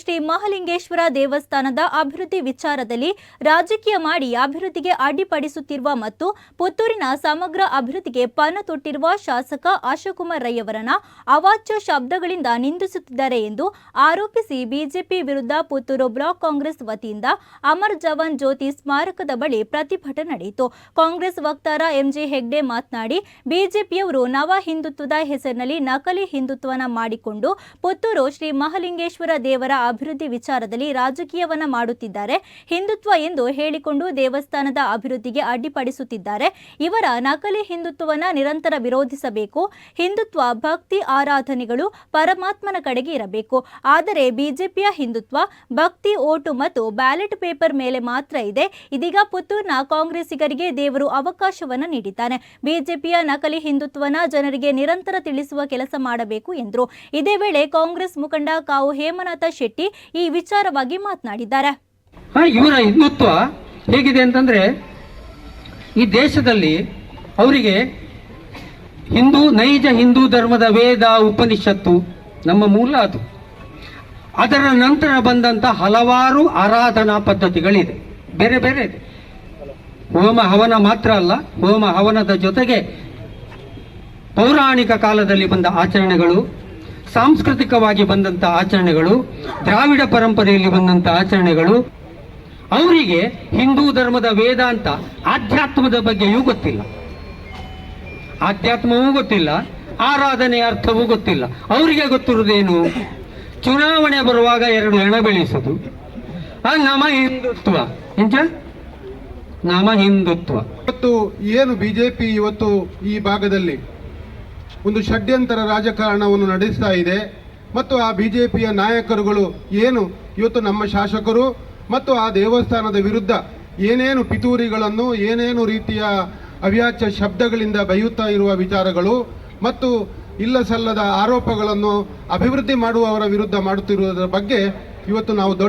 ಶ್ರೀ ಮಹಾಲಿಂಗೇಶ್ವರ ದೇವಸ್ಥಾನದ ಅಭಿವೃದ್ಧಿ ವಿಚಾರದಲ್ಲಿ ರಾಜಕೀಯ ಮಾಡಿ ಅಭಿವೃದ್ಧಿಗೆ ಅಡ್ಡಿಪಡಿಸುತ್ತಿರುವ ಮತ್ತು ಪುತ್ತೂರಿನ ಸಮಗ್ರ ಅಭಿವೃದ್ಧಿಗೆ ಪಣ ತೊಟ್ಟಿರುವ ಶಾಸಕ ಆಶಾಕುಮಾರ್ ರೈಯವರನ್ನ ಅವಾಚ್ಯ ಶಬ್ದಗಳಿಂದ ನಿಂದಿಸುತ್ತಿದ್ದಾರೆ ಎಂದು ಆರೋಪಿಸಿ ಬಿಜೆಪಿ ವಿರುದ್ಧ ಪುತ್ತೂರು ಬ್ಲಾಕ್ ಕಾಂಗ್ರೆಸ್ ವತಿಯಿಂದ ಅಮರ್ ಜವಾನ್ ಜ್ಯೋತಿ ಸ್ಮಾರಕದ ಬಳಿ ಪ್ರತಿಭಟನೆ ನಡೆಯಿತು. ಕಾಂಗ್ರೆಸ್ ವಕ್ತಾರ ಎಂಜೆ ಹೆಗ್ಡೆ ಮಾತನಾಡಿ, ಬಿಜೆಪಿಯವರು ನವ ಹಿಂದುತ್ವದ ಹೆಸರಿನಲ್ಲಿ ನಕಲಿ ಹಿಂದುತ್ವನ ಮಾಡಿಕೊಂಡು ಪುತ್ತೂರು ಶ್ರೀ ಮಹಾಲಿಂಗೇಶ್ವರ ದೇವರ ಅಭಿವೃದ್ಧಿ ವಿಚಾರದಲ್ಲಿ ರಾಜಕೀಯವನ್ನ ಮಾಡುತ್ತಿದ್ದಾರೆ. ಹಿಂದುತ್ವ ಎಂದು ಹೇಳಿಕೊಂಡು ದೇವಸ್ಥಾನದ ಅಭಿವೃದ್ಧಿಗೆ ಅಡ್ಡಿಪಡಿಸುತ್ತಿದ್ದಾರೆ. ಇವರ ನಕಲಿ ಹಿಂದುತ್ವವನ್ನ ನಿರಂತರ ವಿರೋಧಿಸಬೇಕು. ಹಿಂದುತ್ವ, ಭಕ್ತಿ, ಆರಾಧನೆಗಳು ಪರಮಾತ್ಮನ ಕಡೆಗೆ ಇರಬೇಕು. ಆದರೆ ಬಿಜೆಪಿಯ ಹಿಂದುತ್ವ, ಭಕ್ತಿ, ಓಟು ಮತ್ತು ಬ್ಯಾಲೆಟ್ ಪೇಪರ್ ಮೇಲೆ ಮಾತ್ರ ಇದೆ. ಇದೀಗ ಪುತ್ತೂರಿನ ಕಾಂಗ್ರೆಸ್ಸಿಗರಿಗೆ ದೇವರು ಅವಕಾಶವನ್ನು ನೀಡಿದ್ದಾನೆ. ಬಿಜೆಪಿಯ ನಕಲಿ ಹಿಂದುತ್ವನ ಜನರಿಗೆ ನಿರಂತರ ತಿಳಿಸುವ ಕೆಲಸ ಮಾಡಬೇಕು ಎಂದರು. ಇದೇ ವೇಳೆ ಕಾಂಗ್ರೆಸ್ ಮುಖಂಡ ಕಾವು ಹೇಮನಾಥ ಶೆಟ್ಟಿ ಈ ವಿಚಾರವಾಗಿ ಮಾತನಾಡಿದ್ದಾರೆ. ಇವರ ಹಿಂದುತ್ವ ಹೇಗಿದೆ ಅಂತಂದ್ರೆ, ಈ ದೇಶದಲ್ಲಿ ಅವರಿಗೆ ಹಿಂದೂ, ನೈಜ ಹಿಂದೂ ಧರ್ಮದ ವೇದ, ಉಪನಿಷತ್ತು ನಮ್ಮ ಮೂಲ ಅದು. ಅದರ ನಂತರ ಬಂದಂತ ಹಲವಾರು ಆರಾಧನಾ ಪದ್ಧತಿಗಳಿದೆ. ಬೇರೆ ಬೇರೆ ಇದೆ. ಹೋಮ ಹವನ ಮಾತ್ರ ಅಲ್ಲ, ಹೋಮ ಹವನದ ಜೊತೆಗೆ ಪೌರಾಣಿಕ ಕಾಲದಲ್ಲಿ ಬಂದ ಆಚರಣೆಗಳು ಸಾಂಸ್ಕೃತಿಕವಾಗಿ ಬಂದಂತಹ ಆಚರಣೆಗಳು, ದ್ರಾವಿಡ ಪರಂಪರೆಯಲ್ಲಿ ಬಂದಂತಹ ಆಚರಣೆಗಳು, ಅವರಿಗೆ ಹಿಂದೂ ಧರ್ಮದ ವೇದಾಂತ ಆಧ್ಯಾತ್ಮದ ಬಗ್ಗೆಯೂ ಗೊತ್ತಿಲ್ಲ. ಆಧ್ಯಾತ್ಮವೂ ಗೊತ್ತಿಲ್ಲ, ಆರಾಧನೆಯ ಅರ್ಥವೂ ಗೊತ್ತಿಲ್ಲ. ಅವರಿಗೆ ಗೊತ್ತಿರುವುದೇನು? ಚುನಾವಣೆ ಬರುವಾಗ ಎರಡು ಹೆಣ ಬೆಳೆಸೋದು. ನಮ ಹಿಂದುತ್ವ. ಇಂಚ ನಮ ಹಿಂದುತ್ವ. ಇವತ್ತು ಏನು ಬಿಜೆಪಿ ಇವತ್ತು ಈ ಭಾಗದಲ್ಲಿ? ಒಂದು ಷಡ್ಯಂತರ ರಾಜಕಾರಣವನ್ನು ನಡೆಸ್ತಾ ಇದೆ. ಮತ್ತು ಆ ಬಿ ಜೆ ಪಿಯ ನಾಯಕರುಗಳು ಏನು? ಇವತ್ತು ನಮ್ಮ ಶಾಸಕರು ಮತ್ತು ಆ ದೇವಸ್ಥಾನದ ವಿರುದ್ಧ ಏನೇನು ಪಿತೂರಿಗಳನ್ನು, ಏನೇನು ರೀತಿಯ ಅವ್ಯಾಚ್ಯ ಶಬ್ದಗಳಿಂದ ಬೈಯುತ್ತಾ ಇರುವ ವಿಚಾರಗಳು ಮತ್ತು ಇಲ್ಲ ಸಲ್ಲದ ಆರೋಪಗಳನ್ನು ಅಭಿವೃದ್ಧಿ ಮಾಡುವವರ ವಿರುದ್ಧ ಮಾಡುತ್ತಿರುವುದರ ಬಗ್ಗೆ ಇವತ್ತು ನಾವು